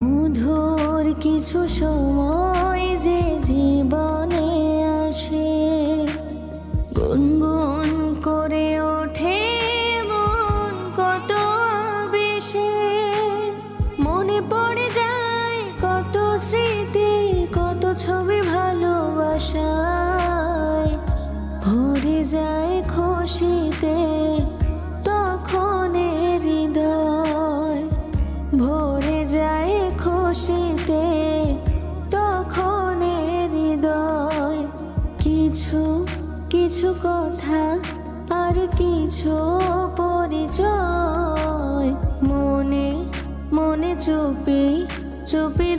মধুর কিছু সময় যে জীবনে আসে, গুনগুন করে ওঠে মন কত বেশে। মনে পড়ে যায় কত স্মৃতি, কত ছবি ভালোবাসায় ভরে যায়। কিছু কথা আর কিছু পরিচয়। মনে মনে চুপি চুপি